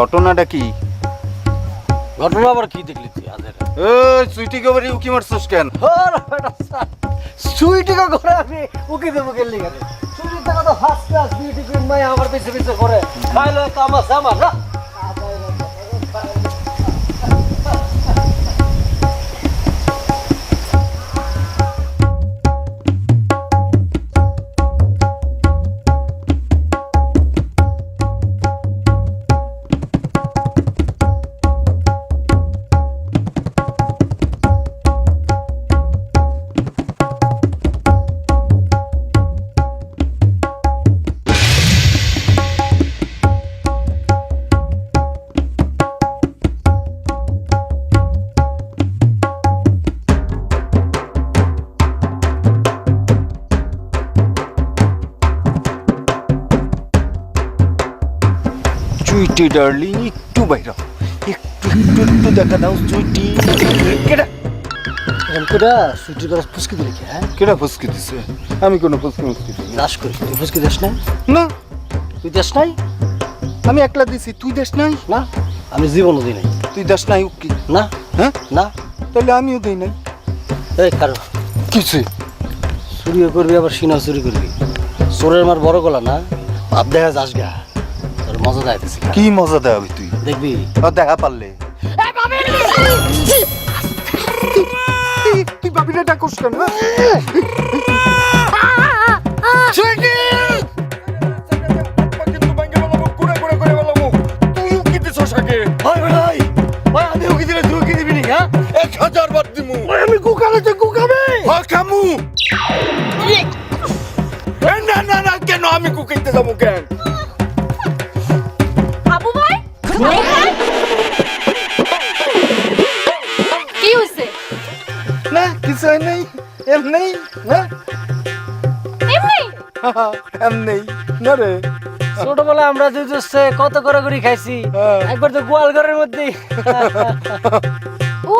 ঘটনাটা কি? ঘটনা আবার কি দেখলি তুই আদের এই সুইটি গোবরে উকি মারছস কেন? সুইটিকে ঘরে আমি উকি দেবো কে গেলে সুইটি টাকা তো first class beauty queen my আমার পিছে পিছে করে খাইলো তো আমার না চুইটি ডার্লিং একটু বাইরা একটু একটু একটু দেখা দাও চুইটি কেডা? এমকুটা সুইটির কথা ফুসকি দিলি কি হ্যাঁ? কেডা ফুসকি দিছে? আমি কোনো ফুসকি মুসকি দিই করি তুই ফুসকি দিস না না। তুই দেশ নাই? আমি একলা দিছি তুই দেশ নাই? না আমি জীবনও দিই নাই। তুই দেশ নাই উকি না হ্যাঁ? না। তাহলে আমিও দিই নাই। এই কারও কিছু চুরিও করবি আবার সিনাও চুরি করবি। চোরের মার বড় গলা না ভাব দেখা যাস গা। মজা দেখাইতেছি কি মজা দেওয়াবি তুই? দেখবি। দেখা পারলে। তুই- তুই বাবিরে ডাকস কেন হ্যাঁ? আমি উকি তুই উকি দিবি নি হ্যাঁ হাজার বার দিমু। আমি কুকালে কুকাবে। হ, খামু। না না না কেন আমি কুকাইতে যাব কেন? কিছু এমনি না। এমনি এমনি না রে। ছোটবেলা আমরা দুই দোস্তে কত করে করে খাইছি হ্যাঁ। একবার তো গোয়াল ঘরের মধ্যে ও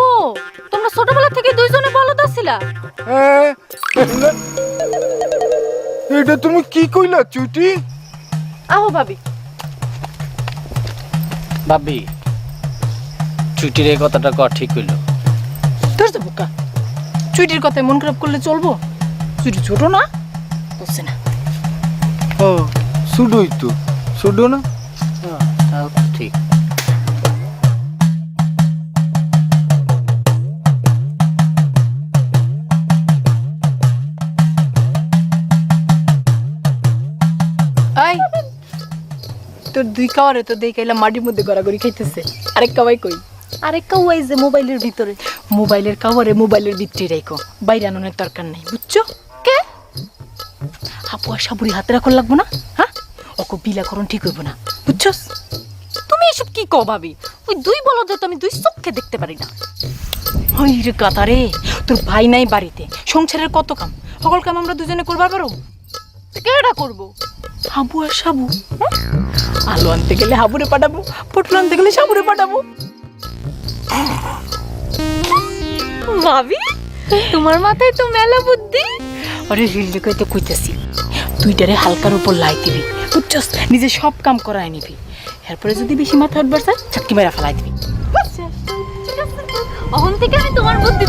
তোমরা ছোটবেলা থেকে দুইজনে বলদ আছিলা? হ্যাঁ, এটা তুমি কি কইলা চুটি? আহো ভাবি। ভাবি ছুটির এই কথাটা কর ঠিক হইল তোর তো বোকা। চুইটির কথায় মন খারাপ করলে চলবো? চুইটি ছোট না? বুঝছে না। ও সুডোই তো। সুডো না? হ্যাঁ, তাও ঠিক। আই তোর দুই কাওয়ারে তো দেখাইলাম মাটির মধ্যে গড়াগড়ি খাইতেছে। আরেক কাওয়াই কই? আরেক কাওয়াই যে মোবাইলের ভিতরে। মোবাইলের কাওয়ারে মোবাইলের ভিতরে রাখো। বাইরে আনানোর দরকার নাই বুঝছ? কে? হাপু আর সাবুরি হাতে রাখর লাগবো না হ্যাঁ? ওকে বিলাকরণ ঠিক হইব না বুঝছস? তুমি এসব কি কও ভাবি? ওই দুই বলদে তো আমি দুই চোখে দেখতে পারি না। ওই রে গাতা রে তোর ভাই নাই বাড়িতে সংসারের কত কাম? সকল কাম আমরা দুজনে করবার পারো? কেডা করব? হাবু আর সাবু হ্যাঁ? আলু আনতে গেলে হাবুরে পাঠাবো পটল আনতে গেলে সাবুরে পাঠাবো। ভাবি তোমার মাথায় তো মেলা বুদ্ধি। আরে হিলডে কইতে কইতেছি তুইটারে হালকার উপর লাই দিবি বুঝছস? নিজে সব কাম করায় নিবি। এরপরে যদি বেশি মাথা উঠবার চায় চাকরি মেরা ফেলাই দিবি। আছে। অহন থেকে আমি তোমার বুদ্ধি